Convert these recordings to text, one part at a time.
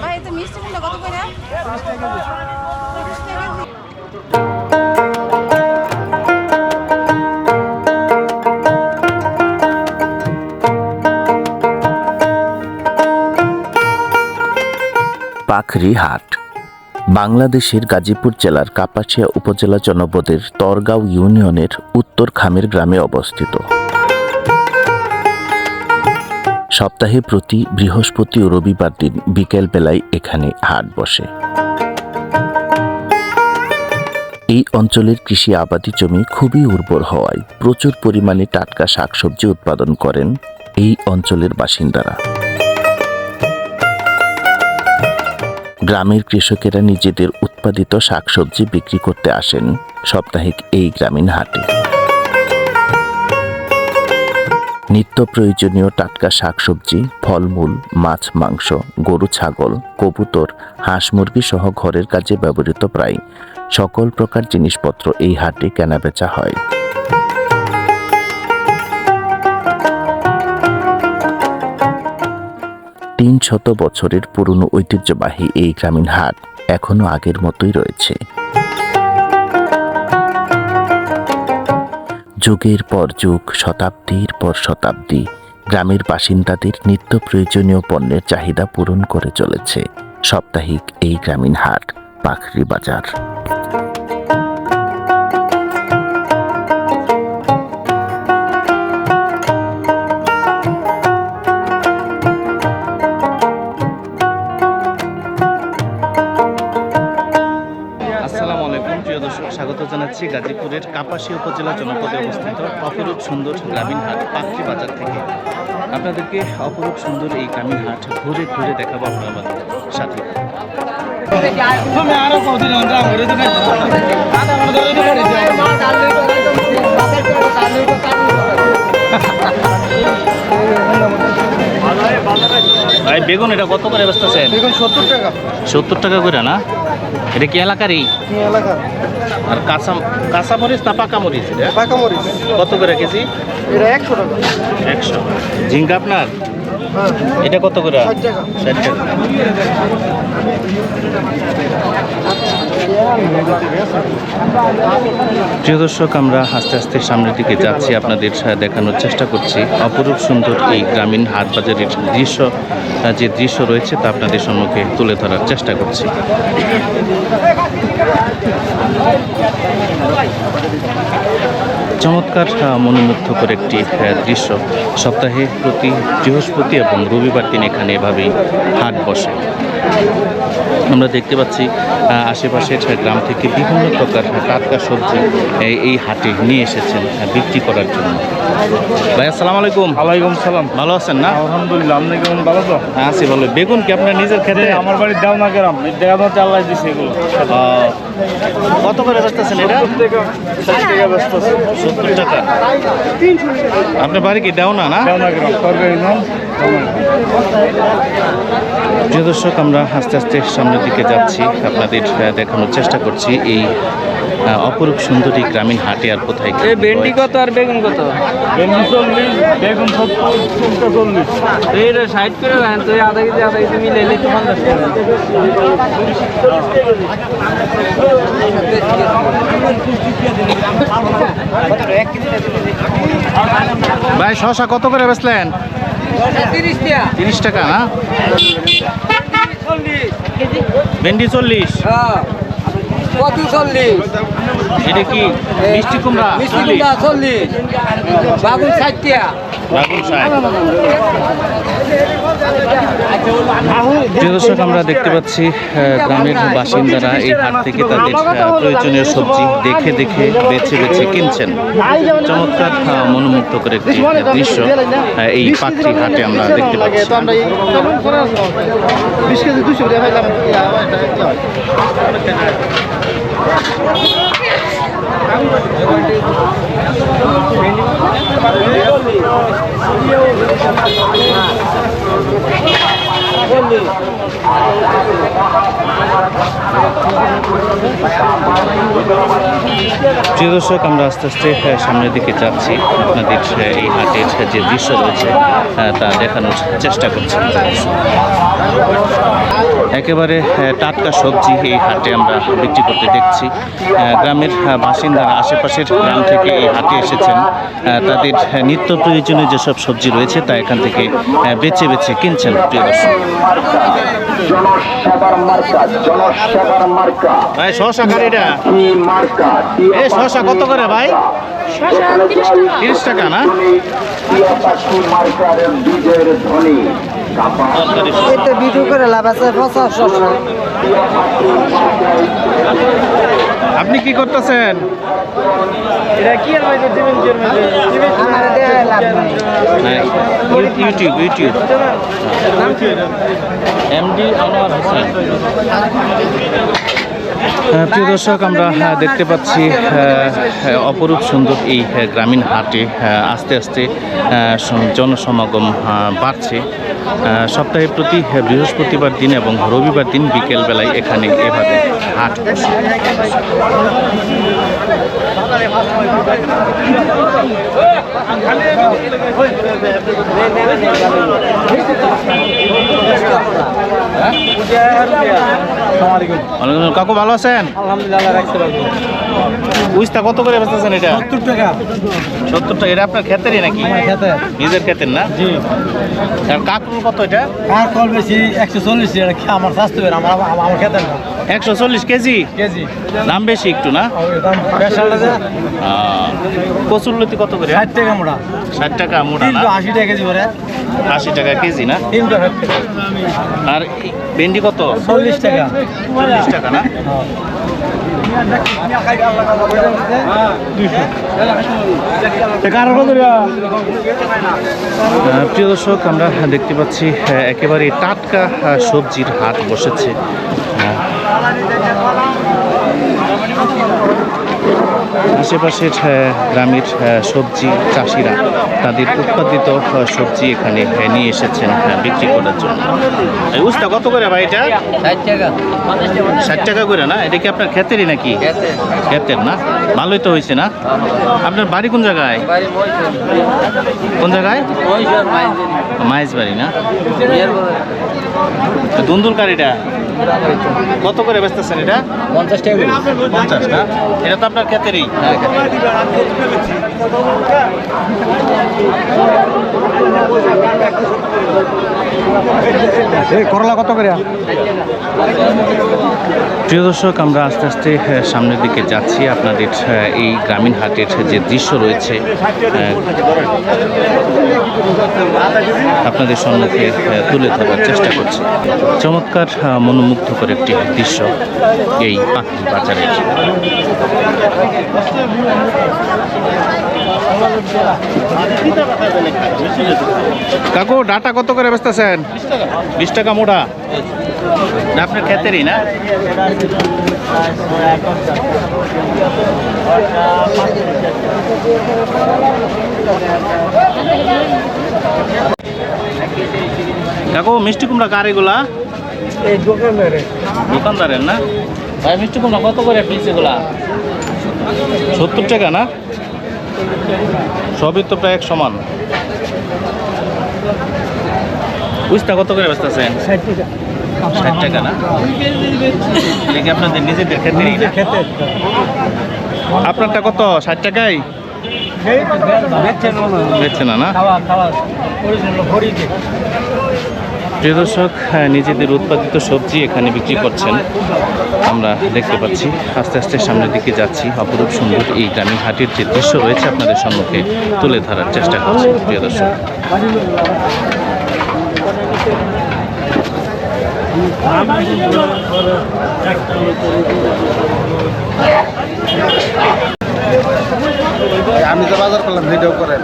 ভাই মিষ্টি কত করে? পাখরি হাট, বাংলাদেশের গাজীপুর জেলার কাপাসিয়া উপজেলা জনপদের তরগাঁও ইউনিয়নের উত্তর খামের গ্রামে অবস্থিত। সপ্তাহে প্রতি বৃহস্পতি ও রবিবার দিন বিকেল বেলায় এখানে হাট বসে। এই অঞ্চলের কৃষি আবাদি জমি খুবই উর্বর হওয়ায় প্রচুর পরিমাণে টাটকা শাকসবজি উৎপাদন করেন এই অঞ্চলের বাসিন্দারা। গ্রামের কৃষকেরা নিজেদের উৎপাদিত শাকসবজি বিক্রি করতে আসেন সাপ্তাহিক এই গ্রামীণ হাটে। নিত্য প্রয়োজনীয় টাটকা শাকসবজি, ফলমূল, মাছ, মাংস, গরু, ছাগল, কবুতর, হাঁস মুরগি সহ ঘরের কাজে ব্যবহৃত প্রায় সকল প্রকার জিনিসপত্র এই হাটে কেনাবেচা হয়। তিন শত বছরের পুরনো ঐতিহ্যবাহী এই গ্রামীণ হাট এখনও আগের মতোই রয়েছে। যুগের পর যুগ, শতাব্দীর পর শতাব্দী, গ্রামের বাসিন্দাদের নিত্য প্রয়োজনীয় পণ্যের চাহিদা পূরণ করে চলেছে। সাপ্তাহিক এই গ্রামীণ হাট, পাখরি বাজার। প্রিয় দর্শক স্বাগত জানাচ্ছি গাজীপুরের কাপাসী উপজেলা জনপদে অবস্থিত অপরূপ সুন্দর গ্রামীণ হাট পাখরি বাজার থেকে। আপনাদেরকে অপরূপ সুন্দর এই গ্রামীণ হাট ঘুরে ঘুরে দেখাবো আপনাদের সাথে। ভাই বেগুন এটা কত করে বেচতেছেন? দেখুন সত্তর টাকা। সত্তর টাকা করে না? এটা কি এলাকারই? কি আর কাঁচা কাঁচা মরিচ না পাকা মরিচ এটা? পাকা মরিচ। কত করে কেজি? এটা একশো টাকা। একশো। ঝিঙ্গা আপনার? এটা কত করে? ষাট টাকা। প্রিয় দর্শক আমরা আস্তে আস্তে সামনের দিকে যাচ্ছি। আপনাদের দেখানোর চেষ্টা করছি। অপরূপ সুন্দর এই গ্রামীণ হাট বাজারের দৃশ্য যে দৃশ্য রয়েছে তা আপনাদের সম্মুখে তুলে ধরার চেষ্টা করছি। চমৎকার মনোমুগ্ধকর একটি দৃশ্য। সপ্তাহে প্রতি বৃহস্পতি এবং রবিবার দিন এখানে এভাবেই হাট বসে। আমরা দেখতে পাচ্ছি আশেপাশের গ্রাম থেকে বিভিন্ন প্রকার টাটকা সবজি এই- হাটে নিয়ে এসেছেন বিক্রি করার জন্য। ভাই আসসালামু আলাইকুম। ওয়ালাইকুম সালাম। ভালো আছেন না? আলহামদুলিল্লাহ আপনি কেমন? ভালো তো? হ্যাঁ, আছি ভালো। বেগুন কি আপনার নিজের খেতে? আমার বাড়ির দেও না গ্রাম দেওয়া চাল্লাই দিছে এগুলো। কত করে বেচতেছেন এটা? ষাট টাকা সত্তর টাকা। আপনার বাড়ি কি দেও না? না প্রিয় দর্শক আমরা আস্তে আস্তে সামনের দিকে যাচ্ছি। আপনাদের দেখানোর চেষ্টা করছি এই অপরূপ সুন্দরী গ্রামীণ হাটে আর কোথায় এই ভেন্ডি কত আর বেগুন কত? ভেন্ডি চল্লিশ বেগুন সত্তর চল্লিশ। এই রে ষাট করে দেন তুই আধা কেজি আধা কেজি মিলে এলে তো পঞ্চাশ ভাই শশা কত করে বেচলেন? তিরিশ টাকা। তিরিশ টাকা না? ভেন্ডি চল্লিশ? হ্যাঁ। কত চল্লিশ। এটা কি? মিষ্টি কুমড়া? মিষ্টি কুমড়া চল্লিশ। বাগুন ষাট টাকা বাগুন দর্শক আমরা দেখতে পাচ্ছি গ্রামের বাসিন্দারা এই হাট থেকে তাদের প্রয়োজনীয় সবজি দেখে দেখে বেছে বেছে কিনছেন। চমৎকার আহ, মনোমুগ্ধকর একটি দৃশ্য এই পাখরি হাটে আমরা দেখতে পাচ্ছি। বিশ কেজি দুশো Thank you. প্রিয় দর্শক আমরা আস্তে আস্তে সামনের দিকে যাচ্ছি। আপনাদের এই হাটের যে দৃশ্য রয়েছে তা দেখানোর চেষ্টা করছি। একেবারে টাটকা সবজি এই হাটে আমরা বিক্রি করতে দেখছি। গ্রামের বাসিন্দারা আশেপাশের গ্রাম থেকে এই হাটে এসেছেন। তাদের নিত্য প্রয়োজনীয় যেসব সবজি রয়েছে তা এখান থেকে বেছে বেছে কিনছেন প্রিয় দর্শক। ভাই শশা কারিটা কি মার্কা? কি এ শশা কত করে ভাই? তিরিশ টাকা। না। এটা ভিডিও করে লাভ আছে আপনি কি করতেছেন? YouTube YouTube. MD Anwar Hossain. প্রিয় দর্শক, আমরা দেখতে পাচ্ছি অপরূপ সুন্দর এই গ্রামীণ হাটে আস্তে আস্তে জনসমাগম বাড়ছে সপ্তাহে প্রতি বৃহস্পতিবার দিন এবং রবিবার দিন বিকেলবেলায় এখানে এভাবে হাট বসে। কাকু ভালো আছেন? আলহামদুলিল্লাহ রাখতে কত করে বেচতেছেন এটা? সত্তর টাকা। সত্তর টাকা এটা আপনার ক্ষেতেরই নাকি? খেতে নিজের ক্ষেতের না? জি। আর কাকুর কত এটা? কল বেশি? একশো চল্লিশ আমার স্বাস্থ্য আমার আমার- আমার খেতে না। একশো চল্লিশ কেজি? কেজি। দাম বেশি একটু না? কচুর লতি কত করে? ষাট টাকা মোটা ষাট টাকা মোটা না? আশি টাকা কেজি করে। আশি টাকা কেজি না? আর ভেন্ডি কত? চল্লিশ টাকা। চল্লিশ টাকা না? আহ, প্রিয় দর্শক আমরা দেখতে পাচ্ছি একেবারে টাটকা সবজির হাট বসেছে। আশেপাশের গ্রামের সবজি চাষিরা তাদের উৎপাদিত সবজি এখানে নিয়ে এসেছেন বিক্রি করার জন্য। এই উস্তা কত করে ভাই এটা? ষাট টাকা। করে না? এটা কি আপনার ক্ষেতেরই নাকি? ক্ষেতের। না? ভালোই তো হয়েছে না? আপনার বাড়ি কোন জায়গায়? কোন জায়গায়? মাইজ বাড়ি না? দুন্দুল কারিটা কত করে বেচতেছেন এটা? পঞ্চাশ টাকা পঞ্চাশ না? এটা তো আপনার ক্ষেতেরই। করলা কত করে? প্রিয় দর্শক আমরা আস্তে আস্তে সামনের দিকে যাচ্ছি। আপনাদের এই গ্রামীণ হাটের যে দৃশ্য রয়েছে আপনাদের সম্মুখে তুলে ধরার চেষ্টা করছি। চমৎকার আহ, মনোমুগ্ধকর একটি দৃশ্য এই পাখি বাজারের। কাকু ডাটা কত করে বেচতেছেন? বিশ টাকা মোটা। আপনার ক্ষেতেরই না? কাকু মিষ্টি কুমড়া কার এগুলা? এই দোকানদারে দোকানদারের না? ভাই মিষ্টি কুমড়া কত করে পিস এগুলা? সত্তর টাকা না? সবই তো প্রায় এক সমান। বুঝতে কত করে বেচতেছেন? ষাট টাকা। ষাট টাকা না? দেখি আপনাদের নিজেদের ক্ষেত্রে খেতে আপনারটা কত? ষাট টাকাই বেচছে না না খাওয়া খাওয়া অরিজিনাল ভরিতে প্রিয় দর্শক হ্যাঁ, নিজেদের উৎপাদিত সবজি এখানে বিক্রি করছেন। আমরা দেখতে পাচ্ছি আস্তে আস্তে সামনের দিকে যাচ্ছি। অপরূপ সুন্দর এই গ্রামীণ হাটের যে দৃশ্য রয়েছে আপনাদের সম্মুখে তুলে ধরার চেষ্টা করছি প্রিয় দর্শক। আমি তো বাজার করলাম ভিডিও করেন।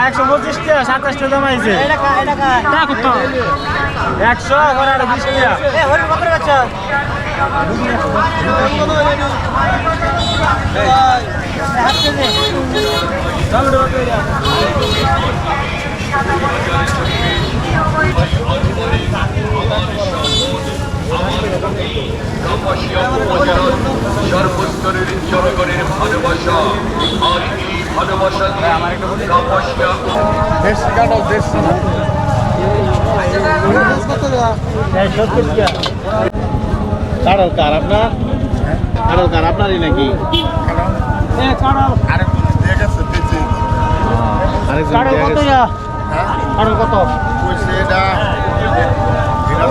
একশো পঁচিশ টাকা সাতাশ টাকা দাম আইছে একশো এখন আর টাকা সর্বোত্তরের কাড়াল কার আপনার কাড়াল কার আপনারই নাকি আরেকজন কত কত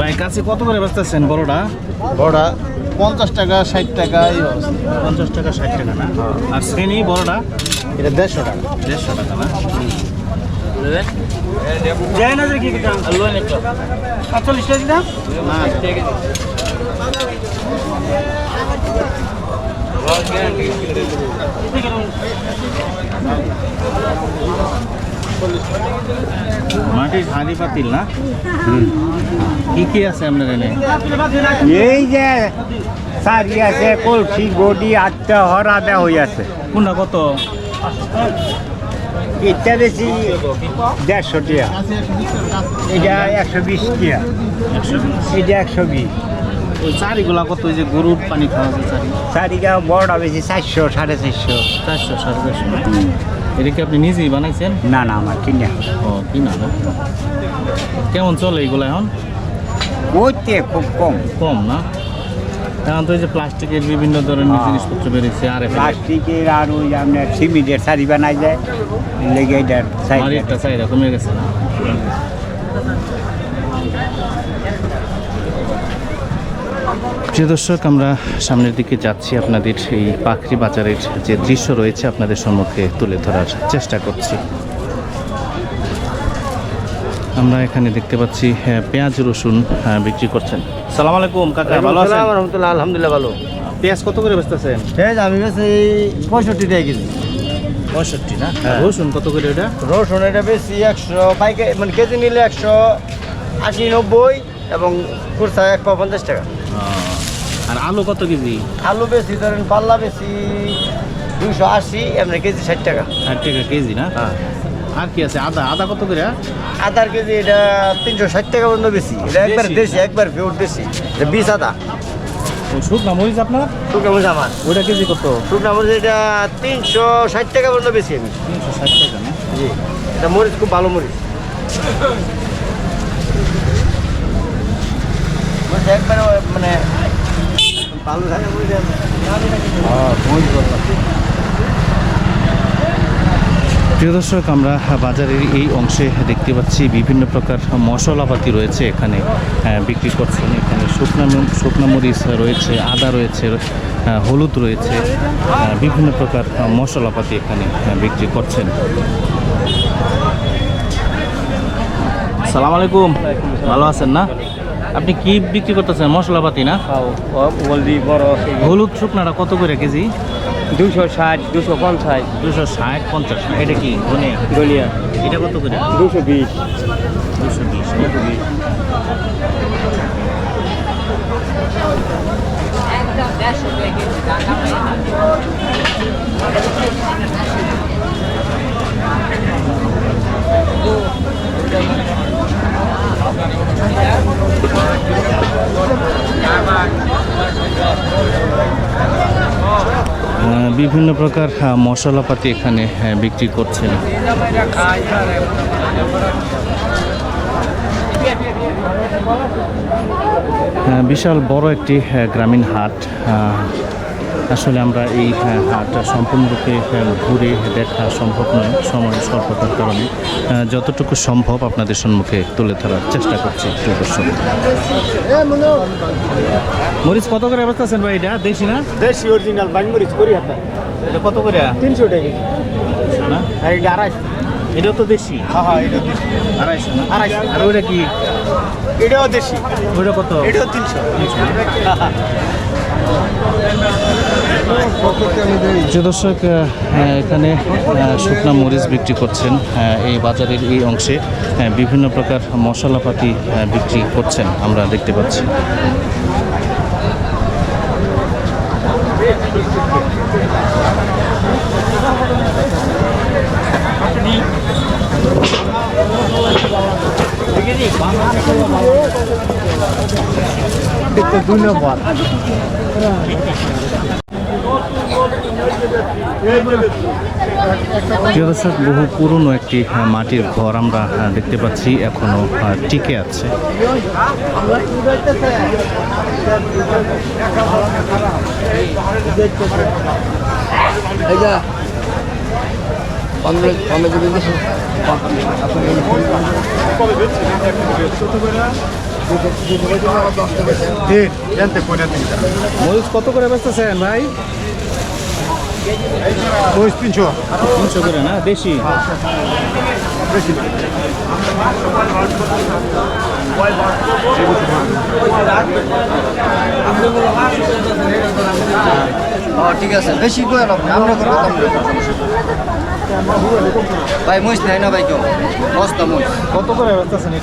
ভাই কাছে কত করে বেচতেছেন বড়টা? বড়া পঞ্চাশ টাকা ষাট টাকা এই পঞ্চাশ টাকা ষাট টাকা না? আর শ্রেণি বড়টা? এটা দেড়শো টাকা। দেড়শো টাকা না? যায় না যে কি দাম? সাতচল্লিশ টাকা না মাটির হাঁড়ি পাতিল না? কি কি আছে আপনার এনে? এই যে সারি আছে কলসি গডি আটটা হরা দেওয়া হয়ে আছে। কোনটা কত? এটা বেশি দেড়শো টাকা। এটা একশো বিশ একশো এটা একশো বিশ। ওই চারিগুলা কত? ওই যে গরুর পানি খাওয়া যায় চারি। সারিটা বড়টা বেশি চারশো সাড়ে চারশো। চারশো সাড়ে চারশো এটা কি আপনি নিজেই বানাইছেন? না না আমার কিনে। ও কিনা? কেমন চলে এইগুলো এখন? ওইতে খুব কম। কম না? এখন তো এই যে প্লাস্টিকের বিভিন্ন ধরনের হ্যাঁ। জিনিসপত্র বেরিয়েছে আর প্লাস্টিকের আর ওই আপনার সিমেন্টের শাড়ি বানাই যায় লেগে এটার চাহিদা কমে গেছে না? প্রিয় দর্শক আমরা সামনের দিকে যাচ্ছি। আপনাদের এই পাখরি বাজারের যে দৃশ্য রয়েছে আপনাদের সম্মুখে তুলে ধরার চেষ্টা করছি। আমরা এখানে দেখতে পাচ্ছি হ্যাঁ, পেঁয়াজ রসুন বিক্রি করছেন। সালাম আলাইকুম কাকা ভালো আছেন? রহমতুল্লাহ আলহামদুলিল্লাহ ভালো। পেঁয়াজ কত করে বেচতেছেন? ঠিক আমি বেশি পঁয়ষট্টি টাকা কেজি। পঁয়ষট্টি না? হ্যাঁ। রসুন কত করে ওটা? রসুন এটা বেশি একশো পাইকে মানে কেজি নিলে একশো আশি নব্বই এবং কুরসা এক পঞ্চাশ টাকা। আর আলু কত কেজি? আলু বেশি ধরেন পাল্লা বেশি দুশো আশি এমনি কেজি ষাট টাকা। ষাট টাকা কেজি না? আর কি আছে? আদা আদা কত করে? আদার কেজি এটা তিনশো ষাট টাকা পর্যন্ত বেশি। এটা একবার দেশি? দেশি একবার পিওর দেশি। এটা বিশ আদা। শুকনা মরিচ আপনার? শুকনা মরিচ আমার। ওটা কেজি কত? শুকনা মরিচ এটা তিনশো ষাট টাকা পর্যন্ত বেশি আমি। তিনশো ষাট টাকা না? জি। এটা মরিচ খুব ভালো মরিচ একবারে মানে প্রিয় দর্শক, আমরা বাজারের এই অংশে দেখতে পাচ্ছি বিভিন্ন প্রকার মশলাপাতি রয়েছে এখানে বিক্রি করছেন। এখানে শুকনা শুকনা মরিচ রয়েছে, আদা রয়েছে হলুদ রয়েছে বিভিন্ন প্রকার মশলাপাতি এখানে বিক্রি করছেন। সালাম আলাইকুম। ভালো আছেন না? আপনি কি বিক্রি করতেছেন? মশলাপাতি না? হলদি বড় হলুদ শুকনাটা কত করে কেজি? দুশো ষাট দুশো পঞ্চাশ। দুশো ষাট পঞ্চাশ এটা কি? ধনিয়া? এটা কত করে? দুশো বিশ। দুশো বিশ দুশো বিশ। আহ, বিভিন্ন প্রকার মশলাপাতি এখানে বিক্রি করছেন। বিশাল বড় একটি গ্রামীণ হাট। আসলে আমরা এই আহ, হাটটা সম্পূর্ণরূপে আহ, ঘুরে দেখা সম্ভব নয় সময় স্বল্পতার কারণে। যতটুকু সম্ভব আপনাদের সম্মুখে তুলে ধরার চেষ্টা করছি দর্শক। মরিচ কত করে অবস্থা আছেন ভাই এটা? দেশি না? দেশি অরিজিনাল বাংমরিচ করি আপনার এটা কত করে? তিনশো টাকা। না? আর এটা আড়াইশো। এটাও তো দেশি। হ্যাঁ হ্যাঁ এটা দেশি। আড়াইশো না? আড়াইশো। আর ওইটা কি? এটাও দেশি। ওইটা কত? এটাও তিনশো। যে দর্শক এখানে শুকনা মরিচ বিক্রি করছেন এই বাজারের এই অংশে বিভিন্ন প্রকার মশলাপাতি বিক্রি করছেন আমরা দেখতে পাচ্ছি। দুই নম্বর। প্রিয় দর্শক বহু পুরনো একটি মাটির ঘর আমরা দেখতে পাচ্ছি এখনও টিকে আছে। জানতে মরিচ কত করে বেচতেছেন ভাই? ওই তিনশো। তিনশো করে না? বেশি? ও ঠিক আছে। বেশি করে না আমরা করব কম। ভাই মহিষ নাই না ভাই কেউ? বস্তা মহিষ। কত করে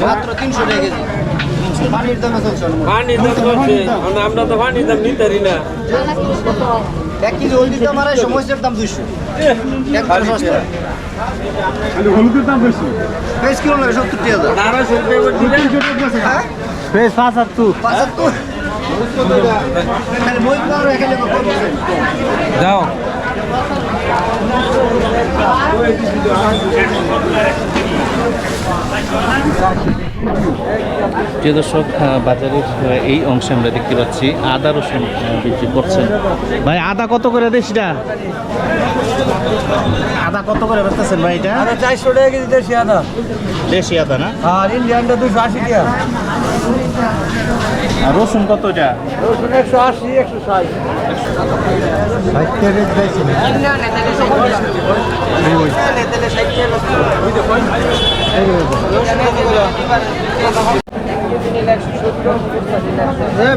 মাত্র তিনশো টাকা কেজি। পানির দামে চলছে পানির দাম বলছে আমরা তো পানির দাম নিতে পারি না। এক কেজি হলদির দাম আড়াইশো মহিষের দাম দুইশো। এক হলুদের দাম বেশি। বেশ কিলো লাগে সত্তর টাকা আড়াইশো টাকা করে দিলে হ্যাঁ? বেশ পঁচাত্তর। খালি মহিষ না প্রিয় দর্শক বাজারের এই অংশে আমরা দেখতে পাচ্ছি আদা রসুন বিক্রি করছেন। ভাই আদা কত করে দেশটা? আদা কত করে বেচতেছেন ভাই এটা? চারশো টাকা কেজি দেশি আদা। দেশি আদা না? আর ইন্ডিয়ানটা দুশো আশি টাকা। রসুন কত এটা রসুন একশো আশি একশো ষাট।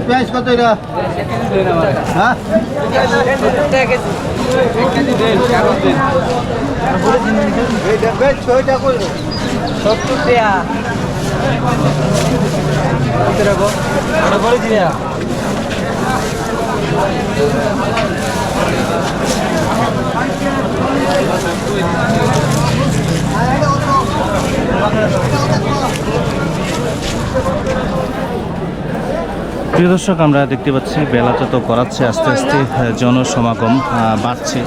পেঁয়াজ কত এটা? হ্যাঁ? ছয়টা করে সত্তর টাকা। কত রাখো ওটা করে দিলে প্রিয় দর্শক, আমরা দেখতে পাচ্ছি বেলা যত করাচ্ছে আস্তে আস্তে জনসমাগম বাড়ছে।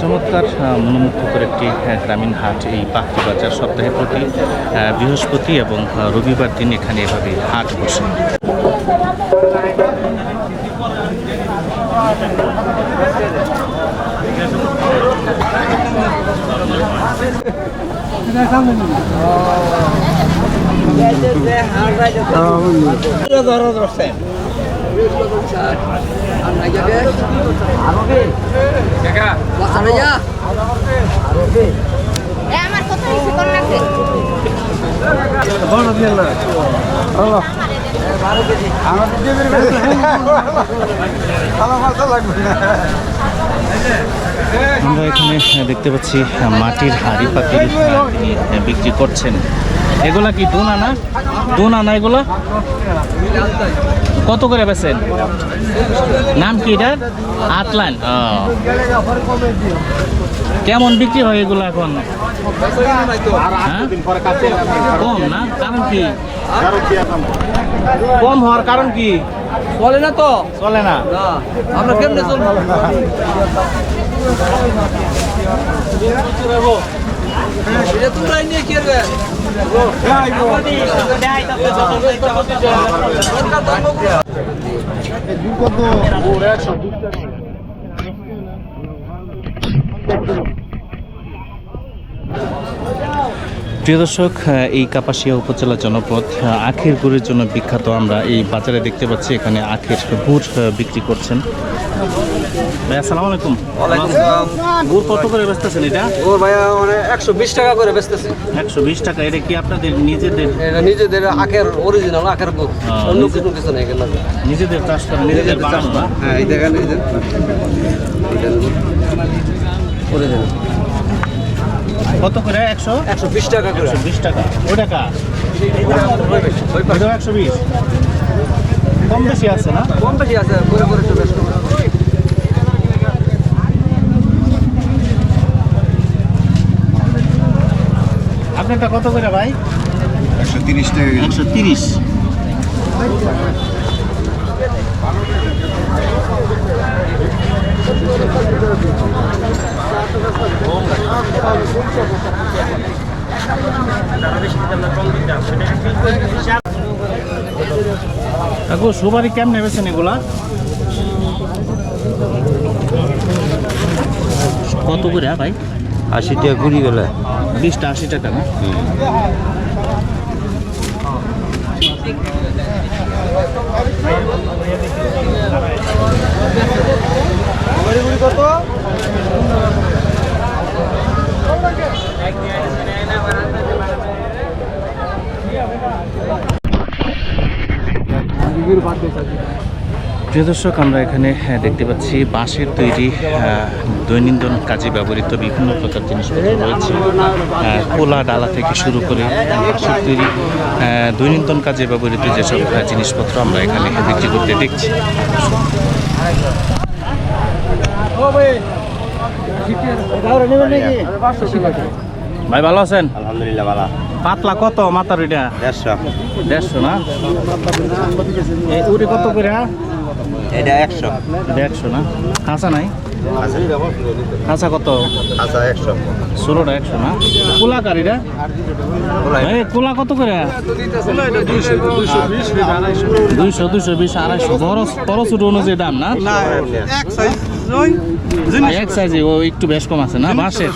চমৎকার মনোমুগ্ধকর একটি গ্রামীণ হাট এই পাখি বাজার সপ্তাহে প্রতি বৃহস্পতি এবং রবিবার দিন এখানে এভাবে হাট বসে। আমার এখানে দেখতে পাচ্ছি মাটির হাড়ি পাতিল বিক্রি করছেন। এগুলা কি দোনা না দোনা না এগুলো? কত করে বেছেন নাম কি এটার? আটলান। কেমন বিক্রি হয় এগুলো এখন? হ্যাঁ? কম না? কারণ কি? কম হওয়ার কারণ কি? বলে না তো? চলে না। আমরা কেমনে চলবো? এটা তোমরা নিয়ে কি করবে প্রিয় দর্শক এই কাপাসিয়া উপজেলা জনপদ আখের গুড়ের জন্য বিখ্যাত আমরা এই বাজারে দেখতে পাচ্ছি এখানে আখের গুড় বিক্রি করছেন। ভাই আসসালামু আলাইকুম। গুড় কত করে বেচতেছেন এটা? মানে একশো বিশ টাকা করে বেচতেছে। একশো বিশ টাকা এটা কি আপনাদের নিজেদের? নিজেদের আখের অরিজিনাল আখের বুক অন্য কিছু কিছু নেই নিজেদের চাষ করেন নিজেদের বাগান হ্যাঁ এই দেখেন এই অরিজিনাল কত করে? একশো? একশো বিশ টাকা করে। একশো বিশ টাকা। ওই টাকা একশো বিশ। কম বেশি আছে না? কম বেশি আছে করে করে একটু বেশ। আপনারটা কত করে ভাই? একশো তিরিশ টাকা। একশো তিরিশ। কাকু সুপারি কেমন বেছেন এগুলা? কত করে ভাই? আশি টাকা কুড়ি বেলা বিশটা আশি টাকা না? কত প্রিয় দর্শক আমরা এখানে হ্যাঁ, দেখতে পাচ্ছি বাঁশের তৈরি আহ, দৈনন্দিন কাজে ব্যবহৃত বিভিন্ন প্রকার জিনিসপত্র রয়েছে। আহ, কোলা ডালা থেকে শুরু করে বাঁশের তৈরি দৈনন্দিন কাজে ব্যবহৃত যেসব জিনিসপত্র আমরা এখানে বিক্রি করতে দেখছি। ভাই ভালো আছেন? আলহামদুলিল্লাহ ভালো। পাতলা কত মাথার এটা? দেড়শো। দেড়শো না? উড়ি কত করে এটা একশো। একশো না? কাঁচা নাই? কাঁচা কত? আচ্ছা একশো। ষোলোটা একশো না? কুলা কারিটা এই কুলা কত করে? দুইশো দুইশো বিশ আড়াইশো। বড় বড় ছোট অনুযায়ী দাম না? এক সাইজে ও একটু বেশ কম আছে না? বাঁশের?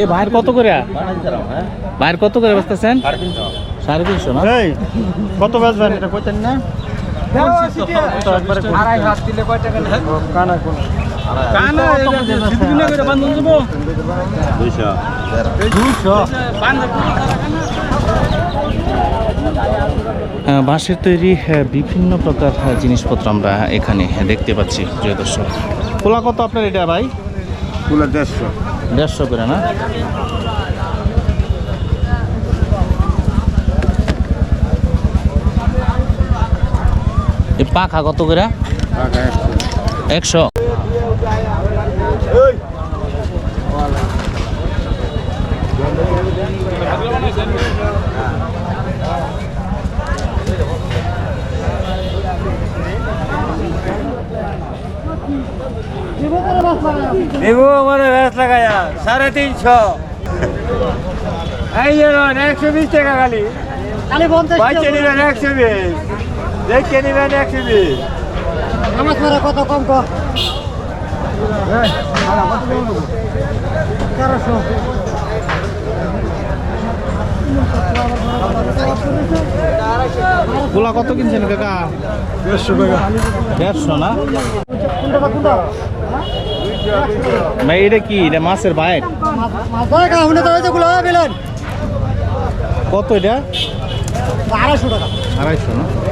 এ ভাইয়ের কত করে? ভাইয়ের কত করে বেচতেছেন সাড়ে তিনশো না? এই কত বেচবেন এটা কইতেন না। আহ, বাঁশের তৈরি আহ, বিভিন্ন প্রকার জিনিসপত্র আমরা এখানে দেখতে পাচ্ছি প্রিয় দর্শক। কোলা কত আপনার এটা ভাই? তুলে দেড়শো। দেড়শো করে না? পাখা কত করে? একশো। মানে লাগায়া সাড়ে তিনশো। এই একশো বিশ টাকা খালি। পঞ্চাশ একশো বিশ। দেখে নেবেন একশো বিশ আমার করে কত কম কম তেরোশো গোলা কত কিনছেন কাকা দেড়শো টাকা দেড়শো না ভাই এটা কি এটা মাছের বাইট কত এটা আড়াইশো টাকা আড়াইশো না হ্যাঁ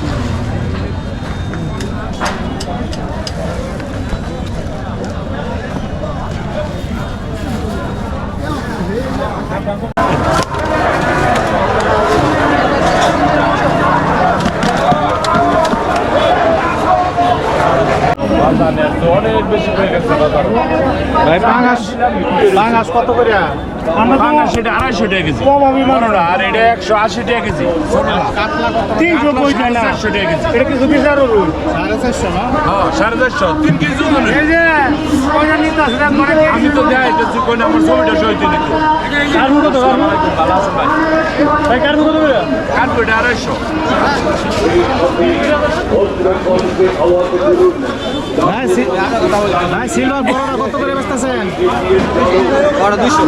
করে? সেটা আড়াইশো টাকা কেজি। বড়টা আর এটা একশো আশি টাকা কেজি। তিনশো না। চারশো টাকা কেজি। এটা কিছু বিচার সাড়ে চারশো না? হ্যাঁ সাড়ে চারশো। তিন কেজি আমি তো দেখাই দিচ্ছি কোন আমার ছবিটা সহিত আড়াইশো। ভাই সিলভার বড়টা কত করে? দুইশো।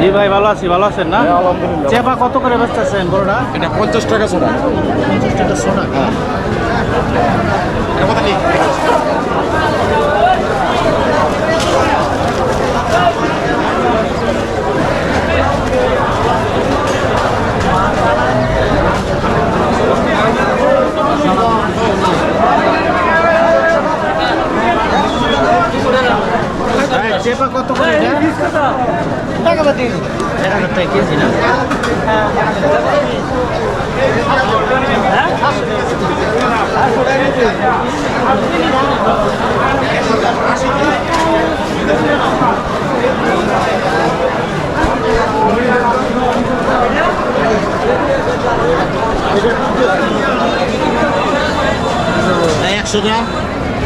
জি ভাই ভালো আছি ভালো আছেন না? চেপা কত করে বেচতেছেন বড়টা এটা পঞ্চাশ টাকা সোনা। পঞ্চাশ টাকা সোনা। ভাই, চেপা কত করে এটা? এক হাজার টাকা কেজি না? একশো গ্রাম?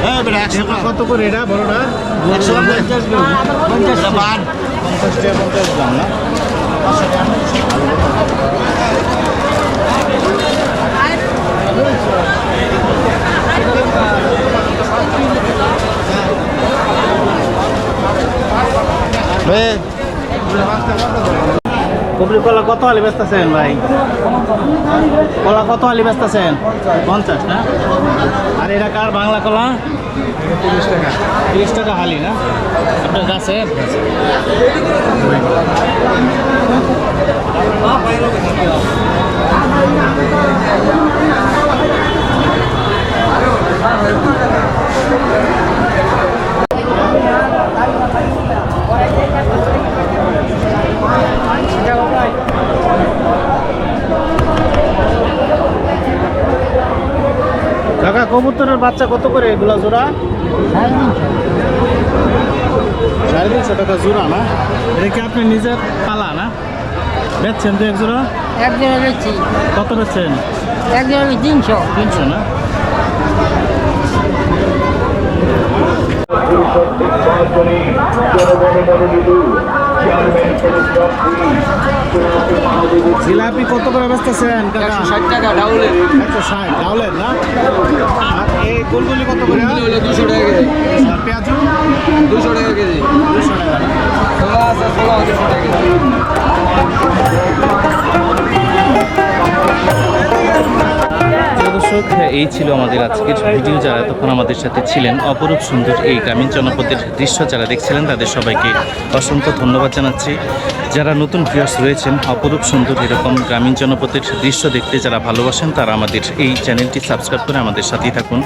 একশো কত করে এটা বড়টা একশো গ্রাম পঞ্চাশ গ্রাম পঞ্চাশ টাকা পঞ্চাশ গ্রাম না কবরি কলা কত আলি বেচতেছেন ভাই কলা কত আলি বেচতেছেন পঞ্চাশ না আর এটা কার বাংলা কলা? তিরিশ টাকা। তিরিশ টাকা হালি না? আপনার গাছে কাকা বাচ্চা কত করে এগুলা জোড়া? সাড়ে তিনশো। টাকা জোড়া না? এটা কি আপনি নিজের পালা না? বেচছেন তো এক জোড়া? একদিন বেচছি। কত বেচছেন? একদিন আমি তিনশো। তিনশো না? জিলাপি কত করে বেচতেছেন কাকা? ষাট টাকা ডাউলের একশো ষাট ডাউলের না? আর এই গোলগুলি কত করে? হলো দুশো টাকা কেজি। পেঁয়াজু দুশো টাকা কেজি। দুশো টাকা। আছে ষোলো দুশো টাকা এই ছিল আমাদের আজকের ভিডিও। যারা এতক্ষণ আমাদের সাথে ছিলেন, অপরূপ সুন্দর এই গ্রামীণ জনপদের দৃশ্য যারা দেখছিলেন, তাদের সবাইকে অসংখ্য ধন্যবাদ জানাচ্ছি। যারা নতুন ভিউয়ার্স রয়েছেন, অপরূপ সুন্দর এরকম গ্রামীণ জনপদের দৃশ্য দেখতে যারা ভালোবাসেন, তারা আমাদের এই চ্যানেলটি সাবস্ক্রাইব করে আমাদের সাথেই থাকুন।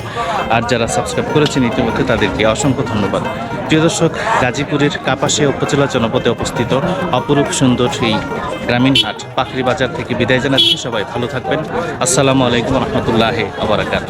আর যারা সাবস্ক্রাইব করেছেন, ইতিমধ্যে তাদেরকে অসংখ্য ধন্যবাদ। প্রিয় দর্শক, গাজীপুরের কাপাসিয়া উপজেলা জনপদে অবস্থিত অপরূপ সুন্দর এই গ্রামীণ হাট পাখরি বাজার থেকে বিদায় জানাচ্ছি। সবাই ভালো থাকবেন। আসসালামু আলাইকুম রহমতুল্লাহ আবরাকাত